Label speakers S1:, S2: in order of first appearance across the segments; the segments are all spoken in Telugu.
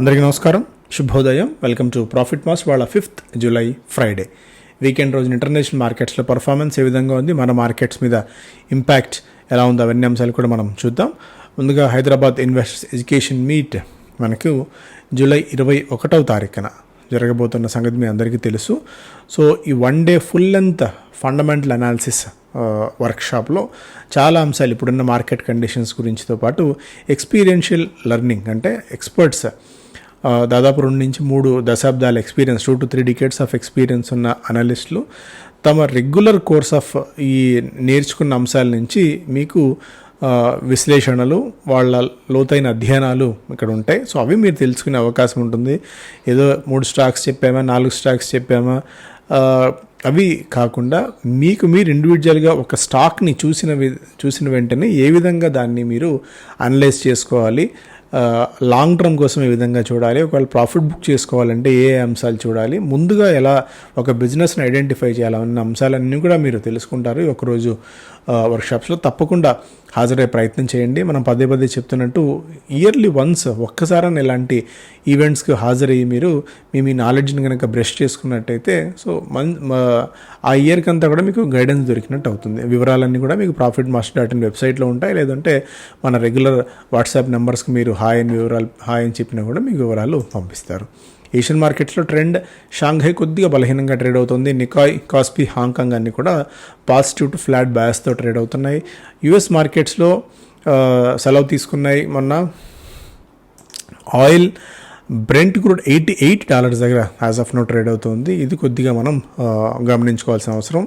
S1: అందరికీ నమస్కారం. శుభోదయం. వెల్కమ్ టు ప్రాఫిట్ మాస్ వాళ్ళ ఫిఫ్త్ జూలై ఫ్రైడే. వీకెండ్ రోజున ఇంటర్నేషనల్ మార్కెట్స్లో పర్ఫార్మెన్స్ ఏ విధంగా ఉంది మన మార్కెట్స్ మీద ఇంపాక్ట్ ఎలా ఉందో అవన్నీ అంశాలు కూడా మనం చూద్దాం. ముందుగా హైదరాబాద్ ఇన్వెస్టర్స్ ఎడ్యుకేషన్ మీట్ మనకు జూలై ఇరవై ఒకటవ తారీఖున జరగబోతున్న సంగతి మీ అందరికీ తెలుసు. సో ఈ one day full length fundamental analysis వర్క్షాప్లో చాలా అంశాలు ఇప్పుడున్న మార్కెట్ కండిషన్స్ గురించితో పాటు ఎక్స్పీరియన్షియల్ లెర్నింగ్ అంటే ఎక్స్పర్ట్స్ దాదాపు రెండు నుంచి మూడు దశాబ్దాల experience two to three decades of experience ఉన్న అనలిస్టులు తమ రెగ్యులర్ కోర్స్ ఆఫ్ ఈ నేర్చుకున్న అంశాల నుంచి మీకు విశ్లేషణలు వాళ్ళ లోతైన అధ్యయనాలు ఇక్కడ ఉంటాయి. సో అవి మీరు తెలుసుకునే అవకాశం ఉంటుంది. ఏదో మూడు స్టాక్స్ చెప్పామా నాలుగు స్టాక్స్ చెప్పామా అవి కాకుండా మీకు మీరు ఇండివిజువల్గా ఒక స్టాక్ని చూసిన వి- చూసిన వెంటనే ఏ విధంగా దాన్ని మీరు అనలైజ్ చేసుకోవాలి లాంగ్ టర్మ్ కోసం ఏ విధంగా చూడాలి. ఒకవేళ ప్రాఫిట్ బుక్ చేసుకోవాలంటే ఏ అంశాలు చూడాలి. ముందుగా ఎలా ఒక బిజినెస్ని ఐడెంటిఫై చేయాలన్న అంశాలన్నీ కూడా మీరు తెలుసుకుంటారు. ఒకరోజు వర్క్షాప్స్లో తప్పకుండా హాజరయ్యే ప్రయత్నం చేయండి. మనం పదే పదే చెప్తున్నట్టు ఇయర్లీ వన్స్ ఒక్కసారని ఇలాంటి ఈవెంట్స్కి హాజరయ్యి మీరు మీ మీ నాలెడ్జ్ని కనుక బ్రష్ చేసుకున్నట్టయితే సో మన్ ఆ ఇయర్కి అంతా కూడా మీకు గైడెన్స్ దొరికినట్టు అవుతుంది. వివరాలన్నీ కూడా మీకు ప్రాఫిట్ మాస్టర్ డాట్ ఇన్ వెబ్సైట్లో ఉంటాయి. లేదంటే మన రెగ్యులర్ వాట్సాప్ నెంబర్స్కి మీరు హాయ్ అని వివరాలు హాయ్ అని చెప్పినా కూడా మీకు వివరాలు పంపిస్తారు. ఏషియన్ మార్కెట్స్లో ట్రెండ్ షాంఘై కొద్దిగా బలహీనంగా ట్రేడ్ అవుతుంది. నికాయ్ కాస్పీ హాంకాంగ్ అన్ని కూడా పాజిటివ్ టు ఫ్లాట్ బ్యాస్తో ట్రేడ్ అవుతున్నాయి. యుఎస్ మార్కెట్స్లో సెలవు తీసుకున్నాయి మొన్న. Oil Brent crude eighty eight dollars దగ్గర యాజ్ ఆఫ్ నో ట్రేడ్ అవుతుంది. ఇది కొద్దిగా మనం గమనించుకోవాల్సిన అవసరం.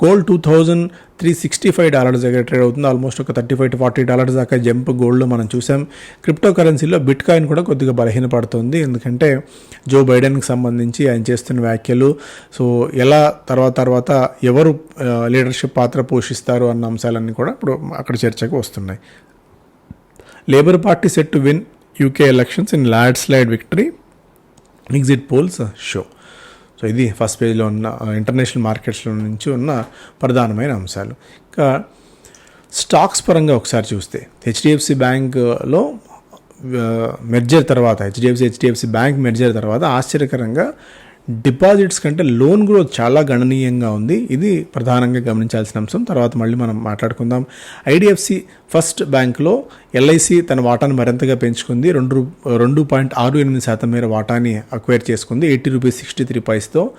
S1: Gold two thousand three sixty five dollars దగ్గర ట్రేడ్ అవుతుంది. ఆల్మోస్ట్ ఒక thirty five to forty dollars దాకా జంప్ గోల్డ్లో మనం చూసాం. క్రిప్టో కరెన్సీలో బిట్ కాయిన్ కూడా కొద్దిగా బలహీనపడుతుంది. ఎందుకంటే జో బైడెన్కి సంబంధించి ఆయన చేస్తున్న వ్యాఖ్యలు. సో ఎలా తర్వాత తర్వాత ఎవరు లీడర్షిప్ పాత్ర పోషిస్తారు అన్న అంశాలన్నీ కూడా ఇప్పుడు అక్కడ చర్చకు వస్తున్నాయి. Labour party set to win UK elections in landslide victory exit polls show. So ఇది ఫస్ట్ పేజ్లో ఉన్న ఇంటర్నేషనల్ మార్కెట్స్లో నుంచి ఉన్న ప్రధానమైన అంశాలు. ఇంకా స్టాక్స్ పరంగా ఒకసారి చూస్తే హెచ్డిఎఫ్సి బ్యాంక్లో మెర్జర్ తర్వాత హెచ్డిఎఫ్సి హెచ్డిఎఫ్సి బ్యాంక్ మెర్జర్ తర్వాత ఆశ్చర్యకరంగా డిపాజిట్స్ కంటే లోన్ గ్రోత్ చాలా గణనీయంగా ఉంది. ఇది ప్రధానంగా గమనించాల్సిన అంశం. తర్వాత మళ్ళీ మనం మాట్లాడుకుందాం. ఐడిఎఫ్సి ఫస్ట్ బ్యాంక్లో ఎల్ఐసి తన వాటాను మరింతగా పెంచుకుంది. రెండు రెండు పాయింట్ ఆరు ఎనిమిది శాతం మేర వాటాని అక్వైర్ చేసుకుంది. Eighty rupees sixty three పైస్తో.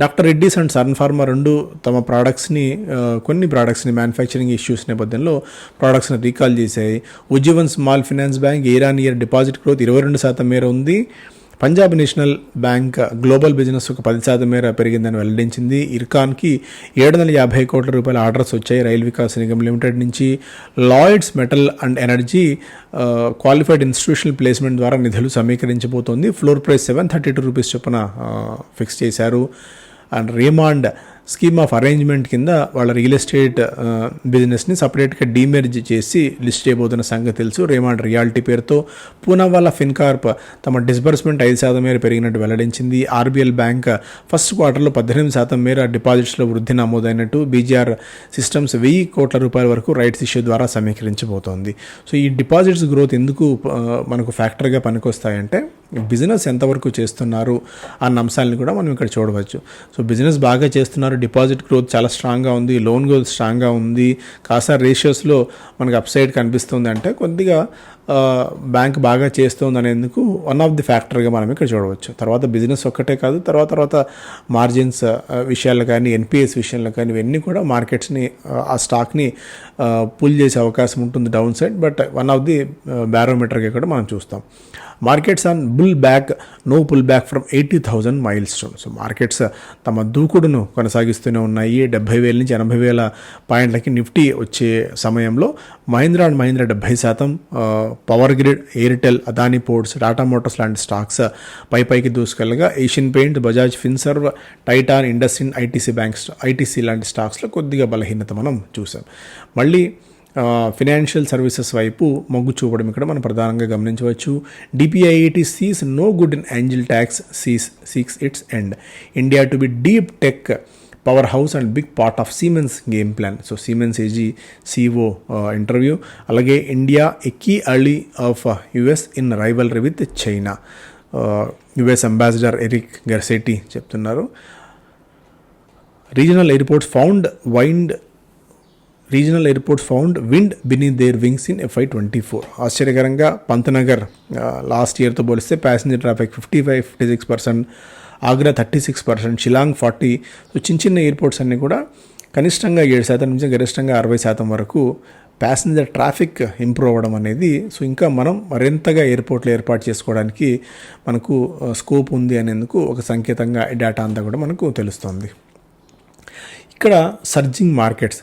S1: Doctor Reddy's and Sun Pharma రెండు తమ ప్రోడక్ట్స్ని కొన్ని ప్రోడక్ట్స్ని మ్యానుఫ్యాక్చరింగ్ ఇష్యూస్ నేపథ్యంలో ప్రోడక్ట్స్ని రీకాల్ చేశాయి. Ujjivan small finance bank year on year deposit growth ఇరవై రెండు శాతం మేర ఉంది. Punjab national bank global business ఒక పది శాతం మేర పెరిగిందని వెల్లడించింది. ఇర్కాన్కి ఏడు వందల యాభై కోట్ల రూపాయల ఆర్డర్స్ వచ్చాయి. రైల్ వికాస్ నిగమ్ లిమిటెడ్ నుంచి Lloyds metal and energy qualified institutional placement ద్వారా నిధులు సమీకరించబోతోంది. Floor price seven thirty two rupees చొప్పున ఫిక్స్ చేశారు. And remand scheme of arrangement కింద వాళ్ళ రియల్ ఎస్టేట్ బిజినెస్ని సపరేట్గా డీమెర్జ్ చేసి లిస్ట్ చేయబోతున్న సంగతి తెలుసు. రేమాండ్ రియాలిటీ పేరుతో పూనావాలా ఫిన్కార్ప్ తమ డిస్బర్స్మెంట్ ఐదు శాతం మేర పెరిగినట్టు వెల్లడించింది. ఆర్బీఎల్ బ్యాంక్ ఫస్ట్ క్వార్టర్లో పద్దెనిమిది శాతం మేర డిపాజిట్స్లో వృద్ధి నమోదైనట్టు బీజీఆర్ సిస్టమ్స్ వెయ్యి కోట్ల రూపాయల వరకు రైట్స్ ఇష్యూ ద్వారా సమీకరించబోతోంది. సో ఈ డిపాజిట్స్ గ్రోత్ ఎందుకు మనకు ఫ్యాక్టర్గా పనికొస్తాయంటే బిజినెస్ ఎంతవరకు చేస్తున్నారు అన్న అంశాలను కూడా మనం ఇక్కడ చూడవచ్చు. సో బిజినెస్ బాగా చేస్తున్నారు డిపాజిట్ గ్రోత్ చాలా స్ట్రాంగ్గా ఉంది లోన్ గ్రోత్ స్ట్రాంగ్గా ఉంది. కాసా రేషియోస్లో మనకు అప్ సైడ్ కనిపిస్తుంది అంటే కొద్దిగా బ్యాంక్ బాగా చేస్తుంది అనేందుకు వన్ ఆఫ్ ది ఫ్యాక్టర్గా మనం ఇక్కడ చూడవచ్చు. తర్వాత బిజినెస్ ఒక్కటే కాదు తర్వాత తర్వాత మార్జిన్స్ విషయాలు కానీ ఎన్పిఎస్ విషయంలో కానీ ఇవన్నీ కూడా మార్కెట్స్ని ఆ స్టాక్ని పుల్ చేసే అవకాశం ఉంటుంది downside but one of the బ్యారోమీటర్గా కూడా మనం చూస్తాం. Markets on pullback no pullback from eighty thousand milestone so markets తమ దూకుడును కొనసాగిస్తూనే ఉన్నాయి. డెబ్బై వేల నుంచి ఎనభై వేల పాయింట్లకి నిఫ్టీ వచ్చే సమయంలో మహీంద్రా అండ్ మహీంద్రా డెబ్బై శాతం power grid Airtel Adani ports Tata motors లాంటి స్టాక్స్ పై పైకి దూసుకెళ్ళగా Asian paint Bajaj Finserv Titan IndusInd ITC banks ITC లాంటి స్టాక్స్లో కొద్దిగా బలహీనత మనం చూసాం మళ్ళీ ఫినాన్షియల్ సర్వీసెస్ వైపు మొగ్గు చూపడం ఇక్కడ మనం ప్రధానంగా గమనించవచ్చు. DPIIT sees no good in angel tax sees seeks its end India to be deep tech powerhouse and big part of Siemens game plan so Siemens AG CEO interview అలాగే India a key ally of US in rivalry with China US ambassador Eric Garcetti చెప్తున్నారు. Regional airports found wind regional airports found wind beneath their wings in FY twenty four ఆశ్చర్యకరంగా పంతనగర్ లాస్ట్ ఇయర్తో పోలిస్తే passenger traffic fifty five fifty six percent Agra thirty six percent Shillong forty. So చిన్న చిన్న ఎయిర్పోర్ట్స్ అన్నీ కూడా కనిష్టంగా ఏడు శాతం నుంచి గరిష్టంగా అరవై శాతం వరకు ప్యాసింజర్ ట్రాఫిక్ ఇంప్రూవ్ అవ్వడం అనేది సో ఇంకా మనం మరింతగా ఎయిర్పోర్ట్లు ఏర్పాటు చేసుకోవడానికి మనకు స్కోప్ ఉంది అనేందుకు ఒక సంకేతంగా డేటా అంతా కూడా మనకు తెలుస్తుంది. ఇక్కడ surging markets.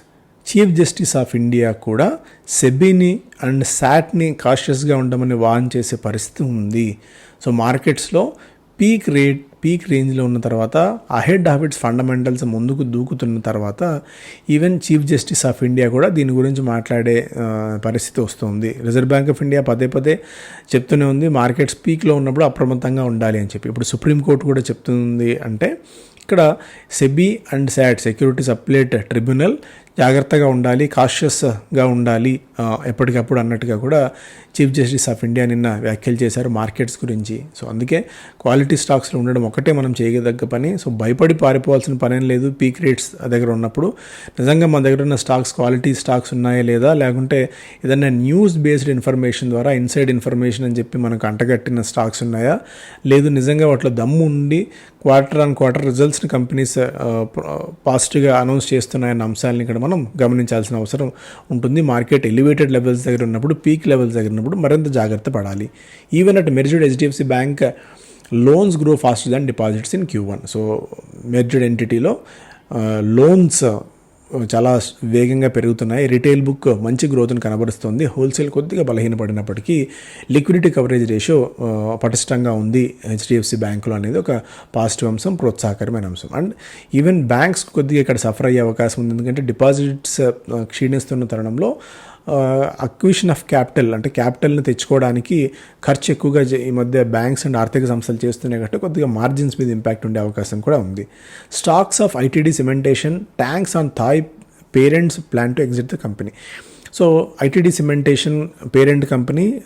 S1: Chief justice of India కూడా సెబీని అండ్ శాట్ని కాషియస్గా ఉండమని వాన్ చేసే పరిస్థితి ఉంది. సో మార్కెట్స్లో పీక్ రేట్ పీక్ రేంజ్లో ఉన్న తర్వాత అహెడ్ ఆఫ్ ఇట్స్ ఫండమెంటల్స్ ముందుకు దూకుతున్న తర్వాత even chief justice of India కూడా దీని గురించి మాట్లాడే పరిస్థితి వస్తుంది. రిజర్వ్ బ్యాంక్ ఆఫ్ ఇండియా పదే పదే చెప్తూనే ఉంది మార్కెట్స్ పీక్లో ఉన్నప్పుడు అప్రమత్తంగా ఉండాలి అని చెప్పి. ఇప్పుడు సుప్రీంకోర్టు కూడా చెప్తుంది అంటే ఇక్కడ SEBI and SAT securities appellate tribunal జాగ్రత్తగా ఉండాలి కాషియస్గా ఉండాలి. ఎప్పటికప్పుడు అన్నట్టుగా కూడా చీఫ్ జస్టిస్ ఆఫ్ ఇండియా నిన్న వ్యాఖ్యలు చేశారు మార్కెట్స్ గురించి. సో అందుకే క్వాలిటీ స్టాక్స్లో ఉండడం ఒకటే మనం చేయదగ్గ పని. సో భయపడి పారిపోవాల్సిన పనేం లేదు. పీక్ రేట్స్ దగ్గర ఉన్నప్పుడు నిజంగా మన దగ్గర ఉన్న స్టాక్స్ క్వాలిటీ స్టాక్స్ ఉన్నాయా లేదా? లేకుంటే ఏదైనా న్యూస్ బేస్డ్ ఇన్ఫర్మేషన్ ద్వారా ఇన్సైడ్ ఇన్ఫర్మేషన్ అని చెప్పి మనకు అంటగట్టిన స్టాక్స్ ఉన్నాయా? లేదు నిజంగా వాటిలో దమ్ము ఉండి క్వార్టర్ ఆన్ క్వార్టర్ రిజల్ట్స్ని కంపెనీస్ పాజిటివ్గా అనౌన్స్ చేస్తున్నాయన్న అంశాలను ఇక్కడ మనం గమనించాల్సిన అవసరం ఉంటుంది. మార్కెట్ ఎలివేటెడ్ లెవెల్స్ దగ్గర ఉన్నప్పుడు పీక్ లెవెల్స్ దగ్గర ఉన్నప్పుడు మరింత జాగ్రత్త పడాలి. Even at merged HDFC bank loans grow faster than deposits in Q one so merged ఎంటిటీలో loans చాలా వేగంగా పెరుగుతున్నాయి. రిటైల్ బుక్ మంచి గ్రోత్ని కనబరుస్తుంది. హోల్సేల్ కొద్దిగా బలహీనపడినప్పటికీ లిక్విడిటీ కవరేజ్ రేషియో పటిష్టంగా ఉంది హెచ్డిఎఫ్సి బ్యాంకులో అనేది ఒక పాజిటివ్ అంశం ప్రోత్సాహకరమైన అంశం. అండ్ ఈవెన్ బ్యాంక్స్ కొద్దిగా ఇక్కడ సఫర్ అయ్యే అవకాశం ఉంది. ఎందుకంటే డిపాజిట్స్ క్షీణిస్తున్న తరుణంలో అక్విషన్ ఆఫ్ క్యాపిటల్ అంటే క్యాపిటల్ని తెచ్చుకోవడానికి ఖర్చు ఎక్కువగా ఈ మధ్య బ్యాంక్స్ అండ్ ఆర్థిక సంస్థలు చేస్తున్నాయి కాబట్టి కొద్దిగా మార్జిన్స్ మీద ఇంపాక్ట్ ఉండే అవకాశం కూడా ఉంది. Stocks of ITD cementation tanks on Thai parents plan to exit the company so ITD cementation parent company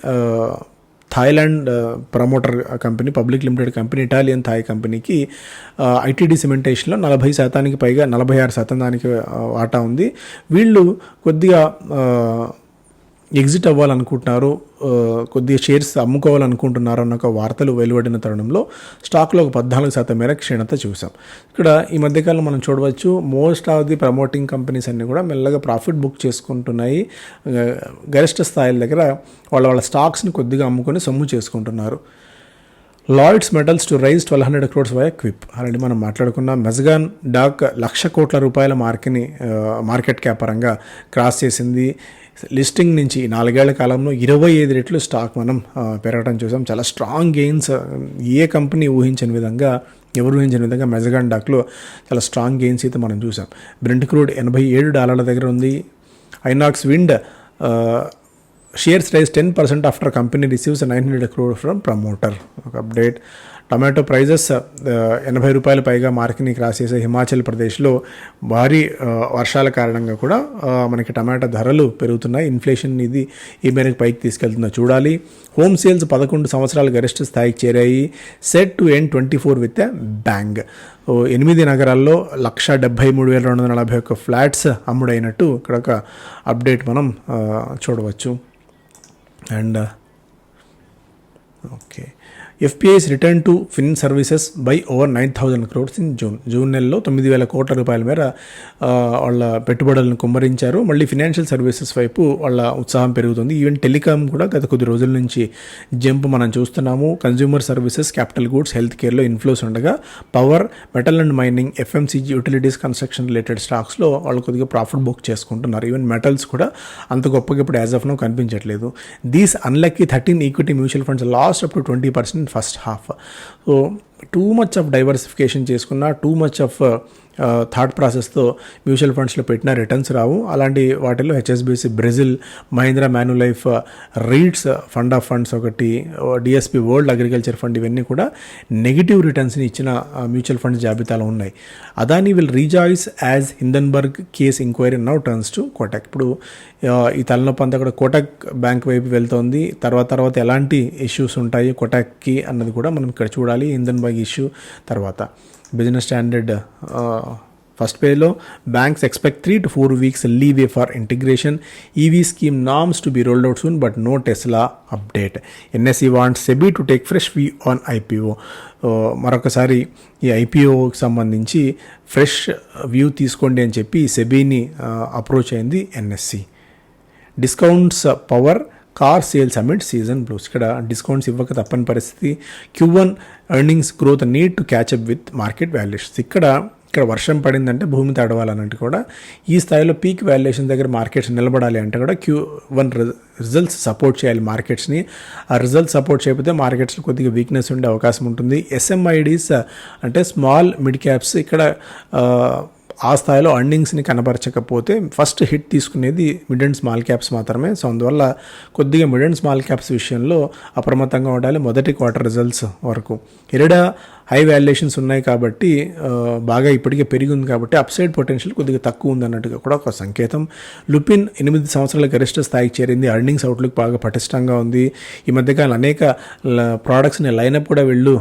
S1: Thailand promoter company public limited company Italian Thai కంపెనీకి ఐటీడీ సిమెంటేషన్లో నలభై శాతానికి పైగా నలభై ఆరు శాతం దానికి వాటా ఉంది. వీళ్ళు కొద్దిగా ఎగ్జిట్ అవ్వాలనుకుంటున్నారు కొద్దిగా షేర్స్ అమ్ముకోవాలనుకుంటున్నారు అన్న ఒక వార్తలు వెలువడిన తరుణంలో స్టాక్లో ఒక పద్నాలుగు శాతం మేర క్షీణత చూసాం ఇక్కడ ఈ మధ్యకాలంలో మనం చూడవచ్చు most of the promoting companies అన్నీ కూడా మెల్లగా ప్రాఫిట్ బుక్ చేసుకుంటున్నాయి. గరిష్ట స్థాయిల దగ్గర వాళ్ళ వాళ్ళ స్టాక్స్ని కొద్దిగా అమ్ముకొని సొమ్ము చేసుకుంటున్నారు. Lloyds metals to raise twelve hundred crores via QIP already మనం మాట్లాడుకున్న. మెజగాన్ డాక్ లక్ష కోట్ల రూపాయల మార్కెట్ని మార్కెట్ క్యాప్ పరంగా క్రాస్ చేసింది. లిస్టింగ్ నుంచి నాలుగేళ్ళ కాలంలో ఇరవై ఐదు రెట్లు స్టాక్ మనం పెరగడం చూసాం. చాలా స్ట్రాంగ్ గెయిన్స్ ఏ కంపెనీ ఊహించని విధంగా ఎవరు ఊహించిన విధంగా మెజగాన్ డాక్లో చాలా స్ట్రాంగ్ గెయిన్స్ అయితే మనం చూసాం. బ్రెంట్ క్రూడ్ ఎనభై ఏడు డాలర్ల దగ్గర ఉంది. Inox wind shares rise ten percent after company receives nine hundred crore from promoter. ఒక అప్డేట్. టమాటో ప్రైజెస్ ఎనభై రూపాయల పైగా మార్కెట్ని క్రాస్ చేసే హిమాచల్ ప్రదేశ్లో భారీ వర్షాల కారణంగా కూడా మనకి టమాటా ధరలు పెరుగుతున్నాయి. ఇన్ఫ్లేషన్ ఇది ఈ మేరకు పైకి తీసుకెళ్తుందో చూడాలి. హోమ్ సేల్స్ పదకొండు సంవత్సరాలు గరిష్ట స్థాయికి చేరాయి. Set to end twenty four with bang. ఎనిమిది నగరాల్లో లక్ష డెబ్బై మూడు వేల రెండు వందల నలభై ఒక్క ఫ్లాట్స్ అమ్ముడైనట్టు ఇక్కడ ఒక అప్డేట్ మనం చూడవచ్చు. And okay. FPIs return to fin services by over nine thousand crores in June. June నెలలో తొమ్మిది వేల కోట్ల రూపాయల మేర వాళ్ళ పెట్టుబడులను కుమ్మరించారు. మళ్ళీ ఫినాన్షియల్ సర్వీసెస్ వైపు వాళ్ళ ఉత్సాహం పెరుగుతుంది. ఈవెన్ టెలికాం కూడా గత కొద్ది రోజుల నుంచి జంప్ మనం చూస్తున్నాము. Consumer services capital goods health కేర్లో inflows ఉండగా power metal and mining FMCG utilities construction related స్టాక్స్లో వాళ్ళు కొద్దిగా ప్రాఫిట్ బుక్ చేసుకుంటున్నారు. ఈవెన్ మెటల్స్ కూడా అంత గొప్పగా ఇప్పుడు యాజ్ ఆఫ్ నో కనిపించట్లేదు. These unlucky thirteen equity mutual funds lost up to twenty percent first half so too much of diversification చేసుకున్నా టూ మచ్ ఆఫ్ థాట్ ప్రాసెస్తో మ్యూచువల్ ఫండ్స్లో పెట్టిన రిటర్న్స్ రావు. అలాంటి వాటిల్లో HSBC Brazil Mahindra Manulife REITs fund of funds ఒకటి డిఎస్పి వరల్డ్ అగ్రికల్చర్ ఫండ్ ఇవన్నీ కూడా నెగిటివ్ రిటర్న్స్ని ఇచ్చిన మ్యూచువల్ ఫండ్స్ జాబితాలో ఉన్నాయి. Adani will rejoice as Hindenburg case enquiry now turns to Kotak. ఇప్పుడు ఈ తలనొప్పి అంతా కూడా కోటక్ బ్యాంక్ వైపు వెళ్తోంది. తర్వాత తర్వాత ఎలాంటి ఇష్యూస్ ఉంటాయి కోటక్కి అన్నది కూడా మనం ఇక్కడ చూడాలి. Hindenburg issue. తర్వాత బిజినెస్ స్టాండర్డ్ ఫస్ట్ పేలో banks expect three to four weeks leave a for integration. EV scheme norms to be rolled out soon but no Tesla update. NSE want SEBI to take fresh view on IPO. మరొకసారి ఈ ఐపీఓకి సంబంధించి ఫ్రెష్ వ్యూ తీసుకోండి అని చెప్పి సెబీని అప్రోచ్ అయింది NSE discounts power car sales amid season blues ఇక్కడ డిస్కౌంట్స్ ఇవ్వక తప్పని పరిస్థితి. Q one earnings growth need to catch up with market valuations ఇక్కడ ఇక్కడ వర్షం పడిందంటే భూమి తడవాలన్నట్టు కూడా ఈ స్థాయిలో పీక్ వాల్యుయేషన్ దగ్గర మార్కెట్స్ నిలబడాలి అంటే కూడా క్యూ వన్ రిజల్ట్స్ సపోర్ట్ చేయాలి మార్కెట్స్ని ఆ రిజల్ట్స్ సపోర్ట్ చేయకపోతే మార్కెట్స్లో కొద్దిగా వీక్నెస్ ఉండే అవకాశం ఉంటుంది. ఎస్ఎంఐడీస్ అంటే స్మాల్ మిడ్ క్యాప్స్ ఇక్కడ ఆ, స్థాయిలో అర్నింగ్స్ని కనబరచకపోతే ఫస్ట్ హిట్ తీసుకునేది మిడ్ అండ్ స్మాల్ క్యాప్స్ మాత్రమే. సో అందువల్ల కొద్దిగా మిడ్ అండ్ స్మాల్ క్యాప్స్ విషయంలో అప్రమత్తంగా ఉండాలి మొదటి క్వార్టర్ రిజల్ట్స్ వరకు. ఇరడా హై వాల్యుయేషన్స్ ఉన్నాయి కాబట్టి బాగా ఇప్పటికే పెరిగి ఉంది కాబట్టి అప్సైడ్ పొటెన్షియల్ కొద్దిగా తక్కువ ఉంది అన్నట్టుగా కూడా ఒక సంకేతం. లుపిన్ ఎనిమిది సంవత్సరాల గరిష్ట స్థాయికి చేరింది. అర్నింగ్స్ అవుట్లుక్ బాగా పటిష్టంగా ఉంది. ఈ మధ్యకాలం అనేక ప్రోడక్ట్స్ని లైనప్ కూడా వెళ్ళు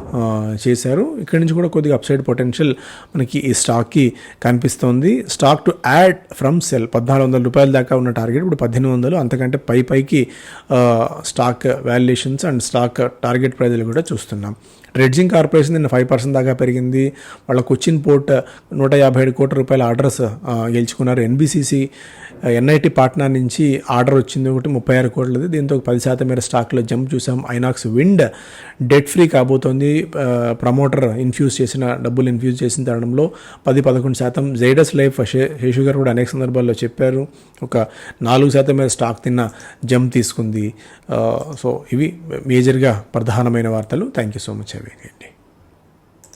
S1: చేశారు. ఇక్కడి నుంచి కూడా కొద్దిగా అప్సైడ్ పొటెన్షియల్ మనకి ఈ స్టాక్కి కనిపిస్తోంది. Stock to add from sell పద్నాలుగు వందల రూపాయల దాకా ఉన్న టార్గెట్ ఇప్పుడు పద్దెనిమిది వందలు. అంతకంటే పై పైకి stock valuations and stock target ప్రైజులు కూడా చూస్తున్నాం. రెడ్జింగ్ కార్పొరేషన్ నిన్న ఫైవ్ పర్సెంట్ దాకా పెరిగింది. వాళ్ళ కొచ్చిన్ పోర్ట్ నూట యాభై ఏడు కోట్ల రూపాయల ఆర్డర్స్ గెలుచుకున్నారు. ఎన్బిసిసి ఎన్ఐటి పాట్నా నుంచి ఆర్డర్ వచ్చింది ఒకటి ముప్పై ఆరు కోట్లది. దీంతో ఒక పది శాతం మేర స్టాక్లో జంప్ చూసాం. ఐనాక్స్ విండ్ డెట్ ఫ్రీ కాబోతోంది. ప్రమోటర్ ఇన్ఫ్యూజ్ చేసిన డబ్బులు ఇన్ఫ్యూజ్ చేసిన తరుణంలో పది పదకొండు శాతం. జైడస్ లైఫ్ శేషు గారు కూడా అనేక సందర్భాల్లో చెప్పారు. ఒక నాలుగు శాతం మేర స్టాక్ తిన్న జంప్ తీసుకుంది. సో ఇవి మేజర్గా ప్రధానమైన వార్తలు. థ్యాంక్ యూ సో మచ్ అవి